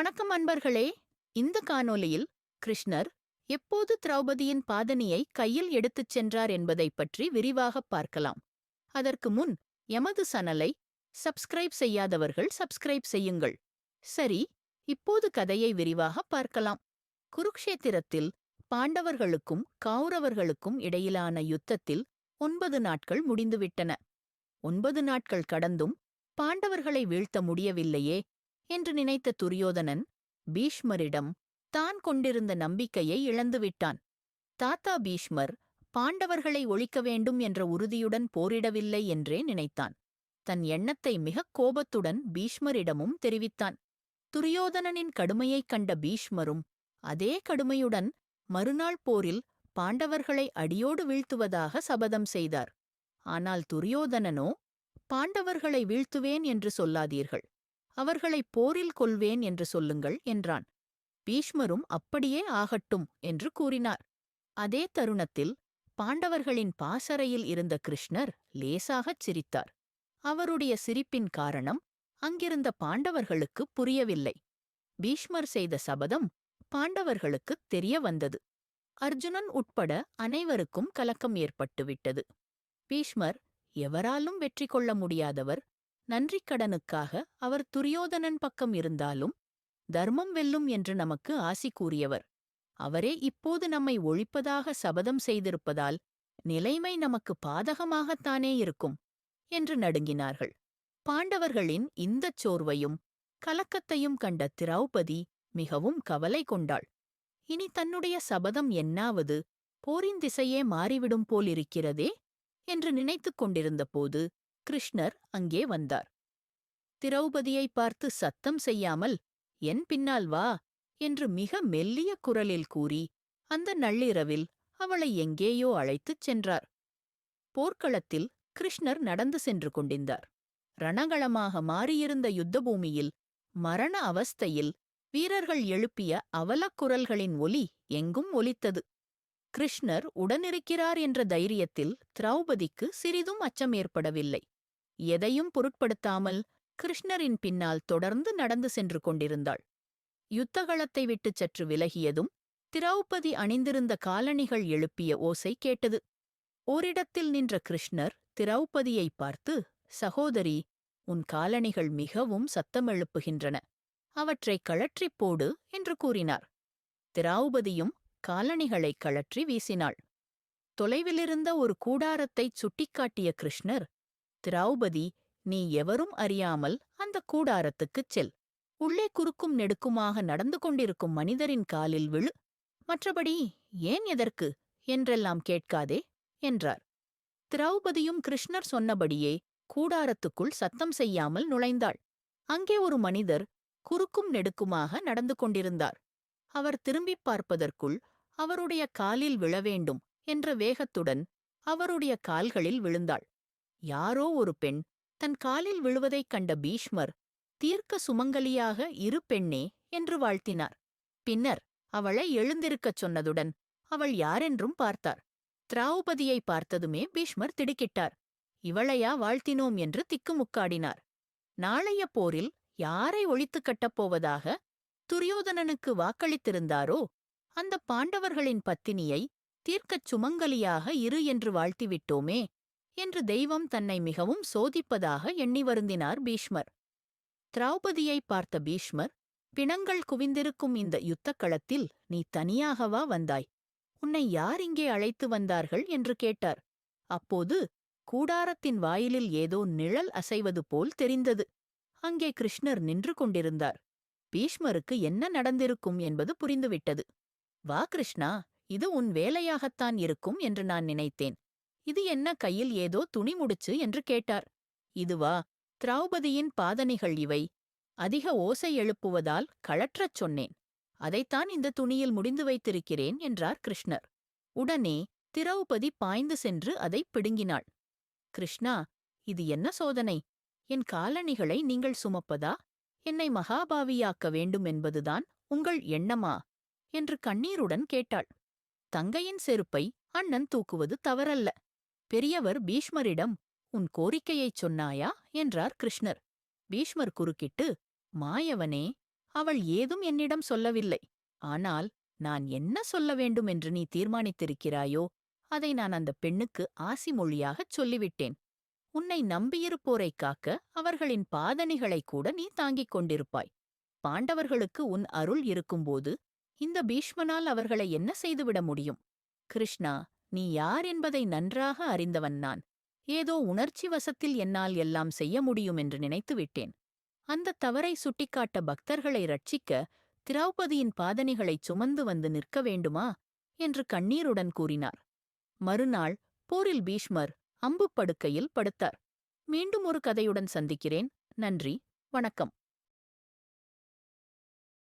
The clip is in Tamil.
வணக்கம் அன்பர்களே. இந்த காணொலியில் கிருஷ்ணர் எப்போது திரௌபதியின் பாதணியை கையில் எடுத்துச் சென்றார் என்பதைப் பற்றி விரிவாகப் பார்க்கலாம். அதற்கு முன் எமது சனலை சப்ஸ்கிரைப் செய்யாதவர்கள் சப்ஸ்கிரைப் செய்யுங்கள். சரி இப்போது கதையை விரிவாகப் பார்க்கலாம். குருக்ஷேத்திரத்தில் பாண்டவர்களுக்கும் கௌரவர்களுக்கும் இடையிலான யுத்தத்தில் ஒன்பது நாட்கள் முடிந்துவிட்டன. ஒன்பது நாட்கள் கடந்தும் பாண்டவர்களை வீழ்த்த முடியவில்லையே என்று நினைத்த துரியோதனன் பீஷ்மரிடம் தான் கொண்டிருந்த நம்பிக்கையை இழந்துவிட்டான். தாத்தா பீஷ்மர் பாண்டவர்களை ஒழிக்க வேண்டும் என்ற உறுதியுடன் போரிடவில்லை என்றே நினைத்தான். தன் எண்ணத்தை மிகக் கோபத்துடன் பீஷ்மரிடமும் தெரிவித்தான். துரியோதனனின் கடுமையைக் கண்ட பீஷ்மரும் அதே கடுமையுடன் மறுநாள் போரில் பாண்டவர்களை அடியோடு வீழ்த்துவதாக சபதம் செய்தார். ஆனால் துரியோதனனோ பாண்டவர்களை வீழ்த்துவேன் என்று சொல்லாதீர்கள். அவர்களை போரில் கொல்வேன் என்று சொல்லுங்கள் என்றான். பீஷ்மரும் அப்படியே ஆகட்டும் என்று கூறினார். அதே தருணத்தில் பாண்டவர்களின் பாசறையில் இருந்த கிருஷ்ணர் லேசாகச் சிரித்தார். அவருடைய சிரிப்பின் காரணம் அங்கிருந்த பாண்டவர்களுக்கு புரியவில்லை. பீஷ்மர் செய்த சபதம் பாண்டவர்களுக்குத் தெரிய வந்தது. அர்ஜுனன் உட்பட அனைவருக்கும் கலக்கம் ஏற்பட்டுவிட்டது. பீஷ்மர் எவராலும் வெற்றி கொள்ள முடியாதவர் நன்றிக்கடனுக்காக அவர் துரியோதனன் பக்கம் இருந்தாலும் தர்மம் வெல்லும் என்று நமக்கு ஆசி கூறியவர். அவரே இப்போது நம்மை ஒழிப்பதாக சபதம் செய்திருப்பதால் நிலைமை நமக்கு பாதகமாகத்தானே இருக்கும் என்று நடுங்கினார்கள். பாண்டவர்களின் இந்தச் சோர்வையும் கலக்கத்தையும் கண்ட திரௌபதி மிகவும் கவலை கொண்டாள். இனி தன்னுடைய சபதம் என்னாவது போரின் திசையே மாறிவிடும் போலிருக்கிறதே என்று நினைத்துக் கொண்டிருந்தபோது கிருஷ்ணர் அங்கே வந்தார். திரௌபதியை பார்த்து சத்தம் செய்யாமல் என் பின்னால் வா என்று மிக மெல்லிய குரலில் கூறி அந்த நள்ளிரவில் அவளை எங்கேயோ அழைத்துச் சென்றார். போர்க்களத்தில் கிருஷ்ணர் நடந்து சென்று கொண்டிருந்தார் ரணகளமாக மாறியிருந்த யுத்தபூமியில் மரண அவஸ்தையில் வீரர்கள் எழுப்பிய அவலக்குரல்களின் ஒலி எங்கும் ஒலித்தது. கிருஷ்ணர் உடனிருக்கிறார் என்ற தைரியத்தில் திரௌபதிக்கு சிறிதும் அச்சம் ஏற்படவில்லை. எதையும் பொருட்படுத்தாமல் கிருஷ்ணரின் பின்னால் தொடர்ந்து நடந்து சென்று கொண்டிருந்தாள். யுத்தகளத்தை விட்டுச் சற்று விலகியதும் திரௌபதி அணிந்திருந்த காலணிகள் எழுப்பிய ஓசை கேட்டது. ஓரிடத்தில் நின்ற கிருஷ்ணர் திரௌபதியை பார்த்து சகோதரி உன் காலணிகள் மிகவும் சத்தமெழுப்புகின்றன அவற்றை கழற்றிப் போடு என்று கூறினார். திரௌபதியும் காலணிகளைக் கழற்றி வீசினாள். தொலைவிலிருந்த ஒரு கூடாரத்தைச் சுட்டிக்காட்டிய கிருஷ்ணர் திரௌபதி நீ எவரும் அறியாமல் அந்த கூடாரத்துக்குச் செல். உள்ளே குறுக்கும் நெடுக்குமாக நடந்து கொண்டிருக்கும் மனிதரின் காலில் விழு. மற்றபடி ஏன் எதற்கு? என்றெல்லாம் கேட்காதே என்றார். திரௌபதியும் கிருஷ்ணர் சொன்னபடியே கூடாரத்துக்குள் சத்தம் செய்யாமல் நுழைந்தாள். அங்கே ஒரு மனிதர் குறுக்கும் நெடுக்குமாக நடந்து கொண்டிருந்தார். அவர் திரும்பிப் பார்ப்பதற்குள் அவருடைய காலில் விழ வேண்டும் என்ற வேகத்துடன் அவருடைய கால்களில் விழுந்தாள். யாரோ ஒரு பெண் தன் காலில் விழுவதைக் கண்ட பீஷ்மர் தீர்க்க சுமங்கலியாக இரு பெண்ணே என்று வாழ்த்தினார். பின்னர் அவளை எழுந்திருக்கச் சொன்னதுடன் அவள் யாரென்றும் பார்த்தார். திராவுபதியை பார்த்ததுமே பீஷ்மர் திடுக்கிட்டார். இவளையா வாழ்த்தினோம் என்று திக்குமுக்காடினார். நாளைய போரில் யாரை ஒழித்துக் கட்டப் போவதாக துரியோதனனுக்கு வாக்களித்திருந்தாரோ அந்த பாண்டவர்களின் பத்தினியை தீர்க்கச் சுமங்கலியாக இரு என்று வாழ்த்திவிட்டோமே என்று தெய்வம் தன்னை மிகவும் சோதிப்பதாக எண்ணி வருந்தினார் பீஷ்மர். திரௌபதியை பார்த்த பீஷ்மர் பிணங்கள் குவிந்திருக்கும் இந்த யுத்தக்களத்தில் நீ தனியாகவா வந்தாய்? உன்னை யார் இங்கே அழைத்து வந்தார்கள்? என்று கேட்டார். அப்போது கூடாரத்தின் வாயிலில் ஏதோ நிழல் அசைவது போல் தெரிந்தது. அங்கே கிருஷ்ணர் நின்று கொண்டிருந்தார். பீஷ்மருக்கு என்ன நடந்திருக்கும் என்பது புரிந்துவிட்டது. வா கிருஷ்ணா இது உன் வேலையாகத்தான் இருக்கும் என்று நான் நினைத்தேன். இது என்ன கையில் ஏதோ துணி முடிச்சு? என்று கேட்டார். இதுவா திரௌபதியின் பாதணிகள் இவை. அதிக ஓசை எழுப்புவதால் கழற்றச் சொன்னேன். அதைத்தான் இந்த துணியில் முடிந்து வைத்திருக்கிறேன் என்றார் கிருஷ்ணர். உடனே திரௌபதி பாய்ந்து சென்று அதைப் பிடுங்கினாள். கிருஷ்ணா இது என்ன சோதனை? என் காலணிகளை நீங்கள் சுமப்பதா? என்னை மகாபாவியாக்க வேண்டும் என்பதுதான் உங்கள் எண்ணமா? என்று கண்ணீருடன் கேட்டாள். தங்கையின் செருப்பை அண்ணன் தூக்குவது தவறல்ல. பெரியவர் பீஷ்மரிடம் உன் கோரிக்கையைச் சொன்னாயா? என்றார் கிருஷ்ணர். பீஷ்மர் குறுக்கிட்டு மாயவனே அவள் ஏதும் என்னிடம் சொல்லவில்லை. ஆனால் நான் என்ன சொல்ல வேண்டும் என்று நீ தீர்மானித்திருக்கிறாயோ அதை நான் அந்த பெண்ணுக்கு ஆசி மொழியாகச் சொல்லிவிட்டேன். உன்னை நம்பியிருப்போரைக் காக்க அவர்களின் பாதனைகளைக் கூட நீ தாங்கிக் கொண்டிருப்பாய். பாண்டவர்களுக்கு உன் அருள் இருக்கும்போது இந்த பீஷ்மனால் அவர்களை என்ன செய்துவிட முடியும்? கிருஷ்ணா நீ யார் என்பதை நன்றாக அறிந்தவன் நான். ஏதோ உணர்ச்சி வசத்தில் என்னால் எல்லாம் செய்ய முடியும் என்று நினைத்து விட்டேன். அந்த தவறை சுட்டிக்காட்ட பக்தர்களை ரட்சிக்க திரௌபதியின் பாதனைகளைச் சுமந்து வந்து நிற்க வேண்டுமா? என்று கண்ணீருடன் கூறினார். மறுநாள் போரில் பீஷ்மர் அம்புப் படுக்கையில் படுத்தார். மீண்டும் ஒரு கதையுடன் சந்திக்கிறேன். நன்றி. வணக்கம்.